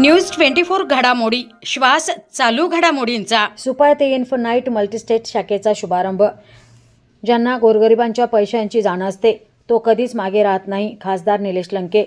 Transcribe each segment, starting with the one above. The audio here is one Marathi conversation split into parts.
न्यूज ट्वेंटी फोर घडामोडी श्वास चालू घडामोडींचा. सुपाय ते इन्फनाईट मल्टीस्टेट शाखेचा शुभारंभ. ज्यांना गोरगरिबांच्या पैशांची जाण असते तो कधीच मागे राहत नाही खासदार निलेश लंके.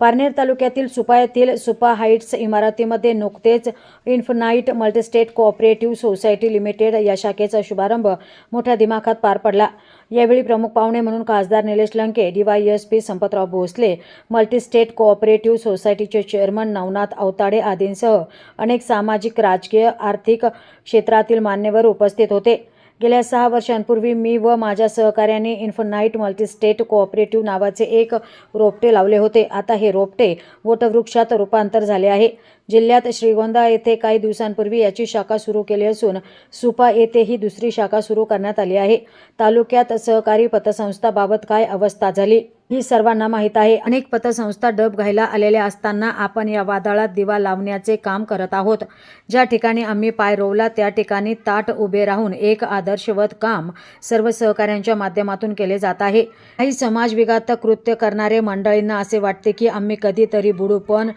पारनेर तालुक्यातील सुपा येथील सुपा हाईट्स इमारतीमध्ये नुकतेच Infinite Multistate Cooperative Society Limited या शाखेचा शुभारंभ मोठ्या दिमाखात पार पडला. यावेळी प्रमुख पाहुणे म्हणून खासदार Nilesh Lanke DYSP Sampatrao Bhosale Multistate Cooperative सोसायटीचे चेअरमन नवनाथ अवताडे आदींसह अनेक सामाजिक राजकीय आर्थिक क्षेत्रातील मान्यवर उपस्थित होते. गेल्या सहा वर्षांपूर्वी मी व माझ्या सहकार्याने इन्फनाईट मल्टीस्टेट कोऑपरेटिव्ह नावाचे एक रोपटे लावले होते. आता हे रोपटे वटवृक्षात रूपांतर झाले आहे. जिल्ह्यात श्रीगोंदा येथे काही दिवसांपूर्वी याची शाखा सुरू केली असून सुपा येथे ही दुसरी शाखा सुरू करण्यात आली आहे. तालुक्यात सहकारी पतसंस्थाबाबत काय अवस्था झाली? ही सर्वांना माहीत आहे. अनेक पतसंस्था डब घ्यायला आलेल्या असताना आपण या वादळात दिवा लावण्याचे काम करत आहोत. ज्या ठिकाणी आम्ही पाय रोवला त्या ठिकाणी ताट उभे राहून एक आदर्शवत काम सर्व सहकाऱ्यांच्या माध्यमातून केले जात आहे. काही समाजविघातक कृत्य करणारे मंडळींना असे वाटते की आम्ही कधीतरी बुडू पण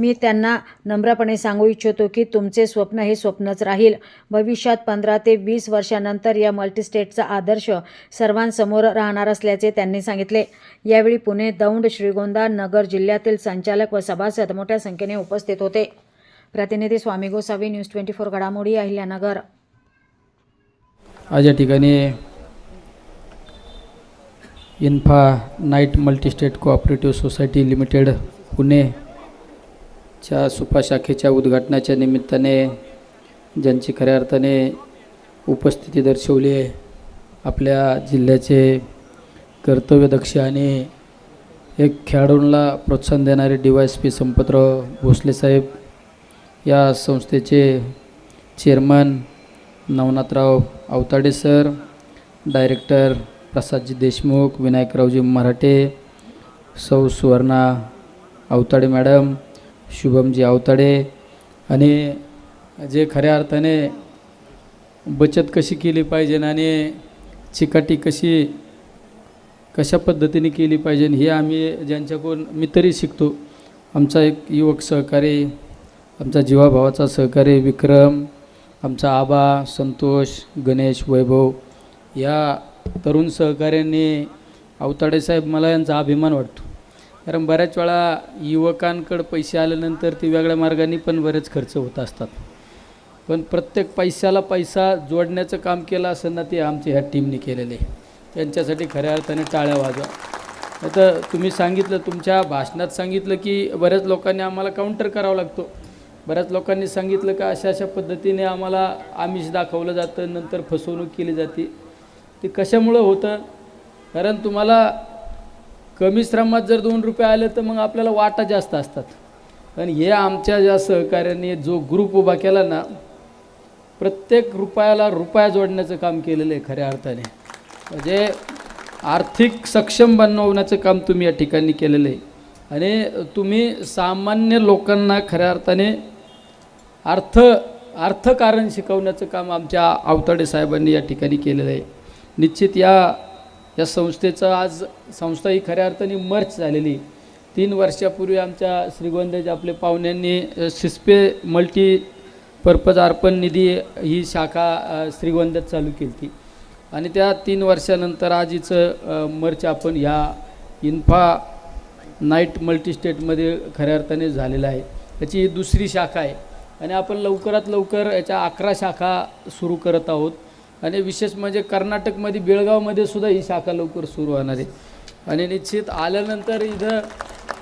मी त्यांना नम्रपणे सांगू इच्छितो की तुमचे स्वप्न हे स्वप्नच राहील. भविष्यात पंधरा ते वीस वर्षानंतर या मल्टीस्टेटचा आदर्श सर्वांसमोर राहणार असल्याचे त्यांनी सांगितले. यावेळी पुणे दौंड श्रीगोंदा नगर जिल्ह्यातील संचालक व सभासद मोठ्या संख्येने उपस्थित होते. प्रतिनिधी Swami Gosavi news twenty four घडामोडी अहिल्यानगर. आज या ठिकाणी Infinite Multistate Cooperative Society Limited Pune च्या सुपा शाखेच्या उद्घाटनाच्या निमित्ताने ज्यांची खऱ्या अर्थाने उपस्थिती दर्शवली आहे आपल्या जिल्ह्याचे कर्तव्यदक्ष आणि एक खेळाडूंना प्रोत्साहन देणारे D Y S P Sampatrao Bhosale साहेब या संस्थेचे chairman Navnathrao Awatade sir director Prasadji Deshmukh Vinayakraoji Marathe सौ सुवर्णा अवताडे मॅडम शुभमजी अवताडे आणि जे खऱ्या अर्थाने बचत कशी केली पाहिजे आणि चिकाटी कशी कशा पद्धतीने केली पाहिजे हे आम्ही ज्यांच्याकडून मी तरी शिकतो आमचा एक युवक सहकारी आमचा जीवाभावाचा सहकारी विक्रम आमचा आबा संतोष गणेश वैभव या तरुण सहकाऱ्यांनी अवताडे साहेब मला यांचा अभिमान वाटतो कारण बऱ्याच वेळा युवकांकडं पैसे आल्यानंतर ते वेगळ्या मार्गाने पण बरेच खर्च होत असतात. पण प्रत्येक पैशाला पैसा जोडण्याचं काम केलं असं ना ते आमच्या ह्या टीमने केलेले त्यांच्यासाठी खऱ्या अर्थाने टाळ्या वाजवा. आता तुम्ही सांगितलं तुमच्या भाषणात सांगितलं की बऱ्याच लोकांनी आम्हाला काउंटर करावा लागतो. बऱ्याच लोकांनी सांगितलं का अशा अशा पद्धतीने आम्हाला आमिष दाखवलं जातं नंतर फसवणूक केली जाते. ते कशामुळं होतं? कारण तुम्हाला कमी श्रमात जर दोन रुपये आले तर मग आपल्याला वाटा जास्त असतात. आणि हे आमच्या ज्या सहकार्याने जो ग्रुप उभा केला ना प्रत्येक रुपयाला रुपया जोडण्याचं काम केलेलं आहे खऱ्या अर्थाने. म्हणजे आर्थिक सक्षम बनवण्याचं काम तुम्ही या ठिकाणी केलेलं आहे. आणि तुम्ही सामान्य लोकांना खऱ्या अर्थाने अर्थ अर्थकारण शिकवण्याचं काम आमच्या आवताडे साहेबांनी या ठिकाणी केलेलं आहे. निश्चित या या संस्थेचं आज संस्था ही खऱ्या अर्थाने मर्च झालेली. तीन वर्षापूर्वी आमच्या श्रीगोंद्याचे आपले पाहुण्यांनी सिस्पे मल्टी पर्पज अर्पण निधी ही शाखा श्रीगोंद्यात चालू केली ती आणि त्या तीन वर्षानंतर आज हिचं मर्च आपण ह्या इन्फा नाईट मल्टीस्टेटमध्ये खऱ्या अर्थाने झालेलं आहे. त्याची ही दुसरी शाखा आहे. आणि आपण लवकरात लवकर याच्या अकरा शाखा सुरू करत आहोत. आणि विशेष म्हणजे कर्नाटकमध्ये बेळगावमध्ये सुद्धा ही शाखा लवकर सुरू होणार आहे. आणि निश्चित आल्यानंतर इथं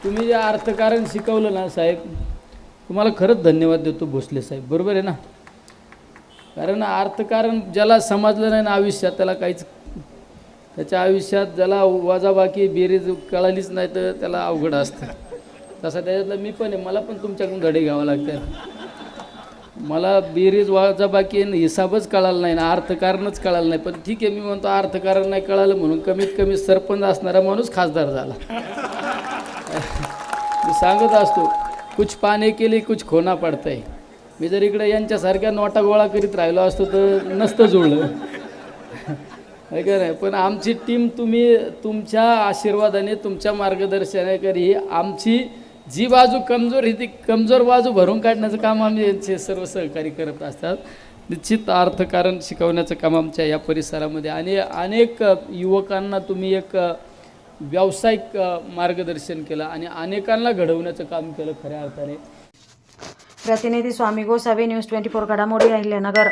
तुम्ही जे अर्थकारण शिकवलं ना साहेब तुम्हाला खरंच धन्यवाद देतो भोसले साहेब. बरोबर आहे ना? कारण अर्थकारण ज्याला समजलं नाही ना आयुष्यात त्याला काहीच त्याच्या आयुष्यात ज्याला वजाबाकी बेरीज कळालीच नाही तर त्याला अवघड असतं. तसं त्याच्यातलं मी पण आहे मला पण तुमच्याकडून धडे घ्यावं लागतात. मला बेरीज वजाबाकी आणि हिसाबच कळाला नाही ना अर्थकारणच कळालं नाही. पण ठीक आहे मी म्हणतो अर्थकारण नाही कळालं म्हणून कमीत कमी सरपंच असणारा माणूस खासदार झाला. मी सांगत असतो कुछ पाने केली कुछ खोना पडतंय. मी जर इकडे यांच्यासारख्या नोटा गोळा करीत राहिलो असतो तर नसतं जुळलं. आहे का नाही पण आमची टीम तुम्ही तुमच्या आशीर्वादाने तुमच्या मार्गदर्शनाकरी आमची जी बाजू कमजोर आहे ती कमजोर बाजू भरून काढण्याचं काम आमचे सर्व सहकारी करत असतात. निश्चित अर्थकारण शिकवण्याचं काम आमच्या या परिसरामध्ये आणि अनेक युवकांना तुम्ही एक व्यावसायिक मार्गदर्शन केलं आणि अनेकांना घडवण्याचं काम केलं खऱ्या अर्थाने. प्रतिनिधी Swami Gosavi news twenty four घडामोडी अहिल्यानगर.